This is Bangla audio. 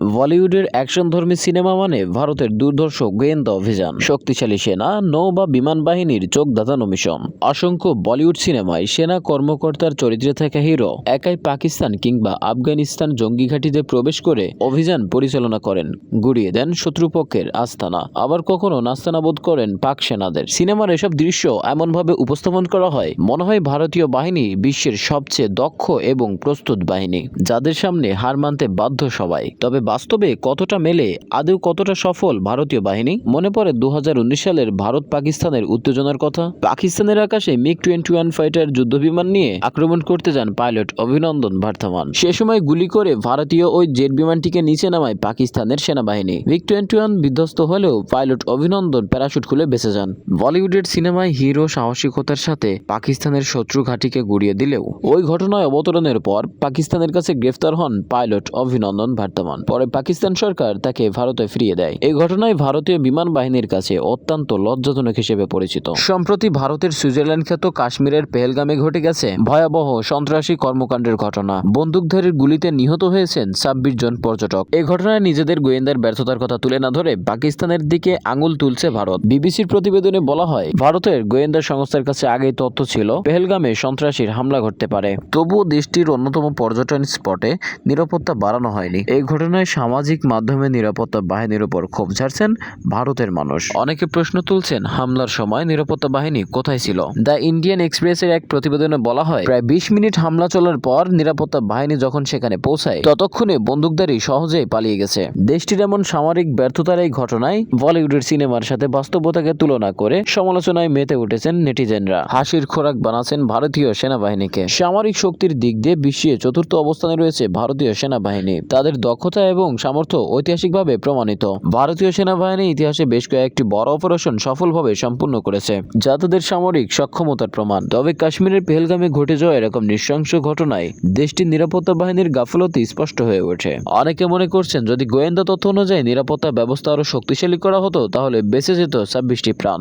বলিউডের অ্যাকশনধর্মী সিনেমা মানে ভারতের দুর্ধর্ষ গোয়েন্দা অভিযান। শক্তিশালী সেনা, নৌ বা বিমান বাহিনীর চোখ দাতানো মিশন। অসংখ্য বলিউড সিনেমায় সেনা কর্মকর্তার চরিত্রে থাকা হিরো, একাই পাকিস্তান কিংবা আফগানিস্তান জঙ্গি ঘাঁটিতে প্রবেশ করে অভিযান পরিচালনা করেন। গুড়িয়ে দেন শত্রুপক্ষের আস্তানা। আবার কখনো নাস্তানাবোধ করেন পাক সেনাদের। সিনেমার এসব দৃশ্য এমনভাবে উপস্থাপন করা হয়, মনে হয় ভারতীয় বাহিনী বিশ্বের সবচেয়ে দক্ষ এবং প্রস্তুত বাহিনী, যাদের সামনে হার মানতে বাধ্য সবাই। তবে বাস্তবে কতটা মেলে, আদৌ কতটা সফল ভারতীয় বাহিনী? মনে পড়ে দু হাজার উনিশ সালের ভারত পাকিস্তানের উত্তেজনার কথা। পাকিস্তানের আকাশে মিগ টোয়েন্টি ওয়ান ফাইটার যুদ্ধবিমান নিয়ে আক্রমণ করতে যান পাইলট অভিনন্দন ভার্থমান সে সময় গুলি করে ভারতীয় ওই জেট বিমানটিকে নিচে নামায় পাকিস্তানের সেনাবাহিনী। মিগ টোয়েন্টি ওয়ান বিধ্বস্ত হলেও পাইলট অভিনন্দন প্যারাশুট খুলে বেঁচে যান। বলিউডের সিনেমায় হিরো সাহসিকতার সাথে পাকিস্তানের শত্রু ঘাঁটিকে গুড়িয়ে দিলেও। ওই ঘটনায় অবতরণের পর পাকিস্তানের কাছে গ্রেফতার হন পাইলট অভিনন্দন ভার্তমান পরে পাকিস্তান সরকার তাকে ভারতে ফিরিয়ে দেয়। এই ঘটনায় ভারতীয় বিমান বাহিনীর কাছে অত্যন্ত লজ্জাজনক হিসেবে পরিচিত। সম্প্রতি ভারতের সুইজারল্যান্ড খ্যাত কাশ্মীরের পেহেলগামে ঘটে গেছে ভয়াবহ সন্ত্রাসী কর্মকাণ্ডের ঘটনা। বন্দুকধারীর গুলিতে নিহত হয়েছেন ছাব্বিশ জন পর্যটক। এই ঘটনায় নিজেদের গোয়েন্দার ব্যর্থতার কথা তুলে না ধরে পাকিস্তানের দিকে আঙুল তুলছে ভারত। বিবিসির প্রতিবেদনে বলা হয়, ভারতের গোয়েন্দা সংস্থার কাছে আগেই তথ্য ছিল, পেহেলগামে সন্ত্রাসীর হামলা ঘটতে পারে। তবুও দেশটির অন্যতম পর্যটন স্পটে নিরাপত্তা বাড়ানো হয়নি। এই ঘটনায় সামাজিক মাধ্যমে নিরাপত্তা বাহিনীর উপর ক্ষোভ ঝাড়ছেন ভারতের মানুষ। অনেকে প্রশ্ন তুলছেন, হামলার সময় নিরাপত্তা বাহিনী কোথায় ছিল? দ্য ইন্ডিয়ান এক্সপ্রেসের এক প্রতিবেদনে বলা হয়, প্রায় বিশ মিনিট হামলা চলার পর নিরাপত্তা বাহিনী যখন সেখানে পৌঁছায়, ততক্ষণে বন্দুকধারী সহজেই পালিয়ে গেছে। দেশটির এমন সামরিক ব্যর্থতার এই ঘটনায় বলিউডের সিনেমার সাথে বাস্তবতাকে তুলনা করে সমালোচনায় মেতে উঠেছেন নেটিজেনরা। হাসির খোরাক বানাচ্ছেন ভারতীয় সেনাবাহিনীকে। সামরিক শক্তির দিক দিয়ে বিশ্বে চতুর্থ অবস্থানে রয়েছে ভারতীয় সেনাবাহিনী। তাদের দক্ষতা এবং সামর্থ্য ঐতিহাসিকভাবে প্রমাণিত। ভারতীয় সেনাবাহিনী ইতিহাসে বেশ কয়েকটি বড় অপারেশন সফলভাবে সম্পূর্ণ করেছে, যা তাদের সামরিক সক্ষমতার প্রমাণ। তবে কাশ্মীরের পেহেলগামে ঘটে যাওয়া এরকম নৃশংস ঘটনায় দেশটির নিরাপত্তা বাহিনীর গাফলতি স্পষ্ট হয়ে ওঠে। অনেকে মনে করছেন, যদি গোয়েন্দা তথ্য অনুযায়ী নিরাপত্তা ব্যবস্থা আরও শক্তিশালী করা হতো, তাহলে বেঁচে যেত ছাব্বিশটি প্রাণ।